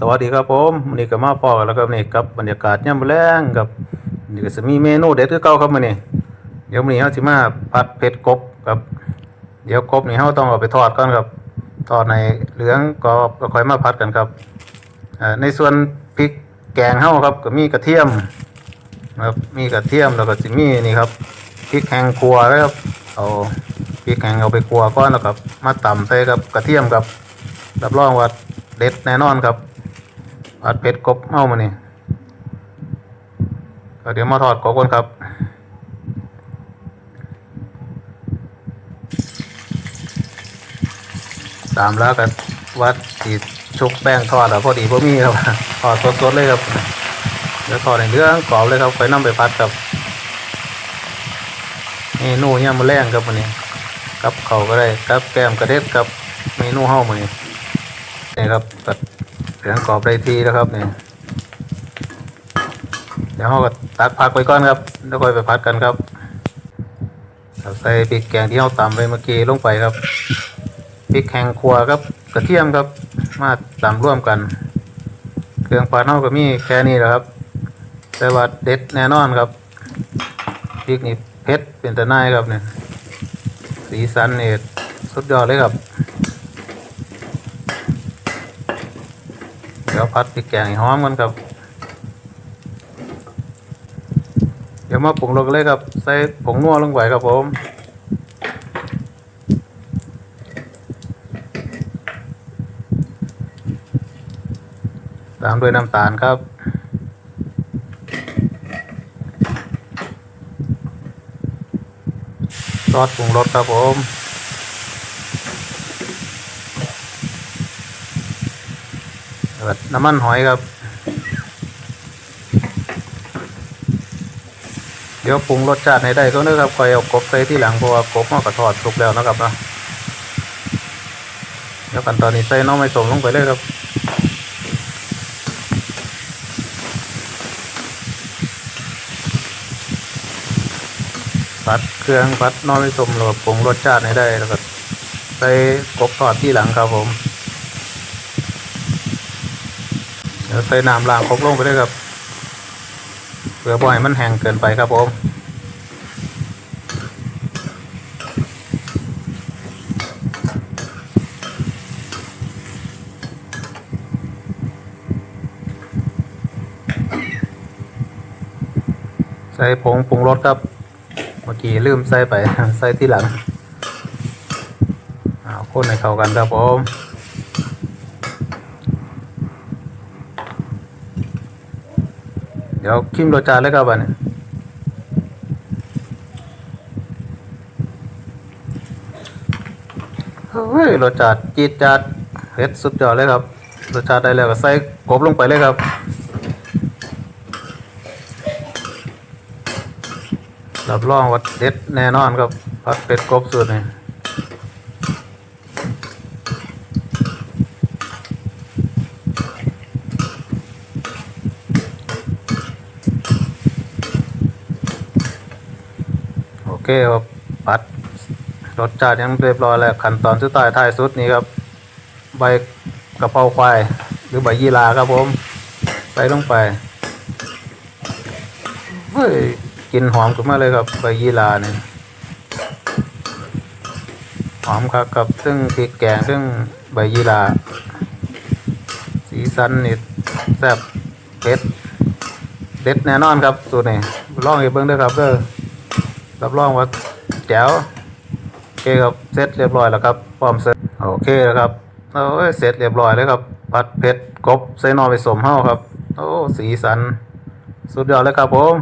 สวัสดีครับผมวันนี้ก็มาพอแล้วครับนี่กับบรรยากาศยามแรงกับนี่ก็จะมีเมนูเด็ดคือเก่าครับมื้อนี้เดี๋ยวมื้อนี้เฮาสิมาผัดเผ็ดกบครับเดี๋ยวกบนี่เฮาต้องเอาไปทอดก่อนครับทอดในเหลืองกรอบแล้วค่อยมาผัดกันครับอ่าในส่วนพริกแกงเฮาครับก็มีกระเทียมครับมีกระเทียมแล้วก็สิมีนี่ครับพริกแห้งครัวนะครับเอาพริกแห้งเอาไปคั่วก่อนแล้วก็มาตำใส่กับกระเทียมครับรับรองว่าเด็ดแน่นอนครับ ผัดเผ็ดกบเอามานี่เดี๋ยวมาทอดกบกันครับตามแล้วกันวัดสีชุกแป้งทอดอะพอดีพอมีครับทอดสดๆเลยครับเดี๋ยวทอดในเรื่องกรอบเลยครับไปนั่ไปพัดครับเมนูเนี่ยมาแรงครับวันนี้กับเขาวก็ได้กับแกมกระเด็ดครับเมนูเฮ้ามานี่นี่ครับ ตัดเหลืองกรอบได้ทีแล้วครับเนี่ยเดี๋ยวเราก็ตักผักไว้ก่อนครับ แล้วค่อยไปผัดกันครับใส่พริกแกงที่เราตำไปเมื่อกี้ลงไปครับพริกแห้งครัวครับกระเทียมครับมาตำร่วมกัน เครื่องผัดเราก็มีแค่นี้แหละครับ แต่ว่าเด็ดแน่นอนครับพริกนี่เผ็ดเป็นตะนครับเนี่ยสีสันเนี่สุดยอดเลยครับ ดี๋ยวพัดพริกแกงให้หอมกันครับ เดี๋ยวมาปรุงรสเลยครับ ใส่ผงนัวลงไปครับผมตามด้วยน้ำตาลครับ ซอสปรุงรสครับผม น้ำมันหอยครับ เดี๋ยวปรุงรสชาติให้ได้ก็นื้อครับคอยเอากบใส่ที่หลังเพราะว่ากบมันก็ทอดสุกแล้วนะครับเนาะเดี๋ยวกันตอนนี้ใส่น้องไม่สมลงไปเลยครับผัดเครื่องผัดน้องไม่สมแล้วก็ปรุงรสชาติให้ได้แล้วก็ใส่กบทอดที่หลังครับผม เดี๋ยวใส่น้ำล้างครกลงไปเลยครับเพื่อบ่ให้มันแห้งเกินไปครับผมใส่ผงปรุงรสครับ เมื่อกี้ลืมใส่ไป ใส่ที่หลังเอาคนให้เข้ากันครับผม เดี๋ ยวคิมรสชาติเลยครับอันนี้เฮ้ยรสชาติจีดจัดเผ็ดสุดยอดเลยครับรสชาติได้แล้วก็ใส่กบลงไปเลยครับรับรองว่าเด็ดแน่นอนครับผัดเป็ดกบสูตรนี้ เคครับผัดรสชาติยังเรียบร้อยแล้วขั้นตอนสุดท้ายท้ายสุดนี้ครับ ใบกะเพราควาย หรือใบยี่หราครับผมใส่ลงไปเฮ้ยกลินหอมขึ้นมาเลยครับใบยี่หราเนี่ยหอมครับกับซึ่งพริกแกงซึ่งใบยี่หราสีสันนี่แซ่บเผ็ดเด็ดแน่นอนครับสูตรนี้ลองให้เบิ่งด้วยครับเด้อ รับรองว่าแจ๋วโอเคครับเสร็จเรียบร้อยแล้วครับพร้อมเสร็จโอเคแล้วครับโอ้ยเสร็จเรียบร้อยแล้วครับผัดเผ็ดกบใส่นอไปสมเฮาครับ โอ้สีสัน สุดยอดเลยครับผม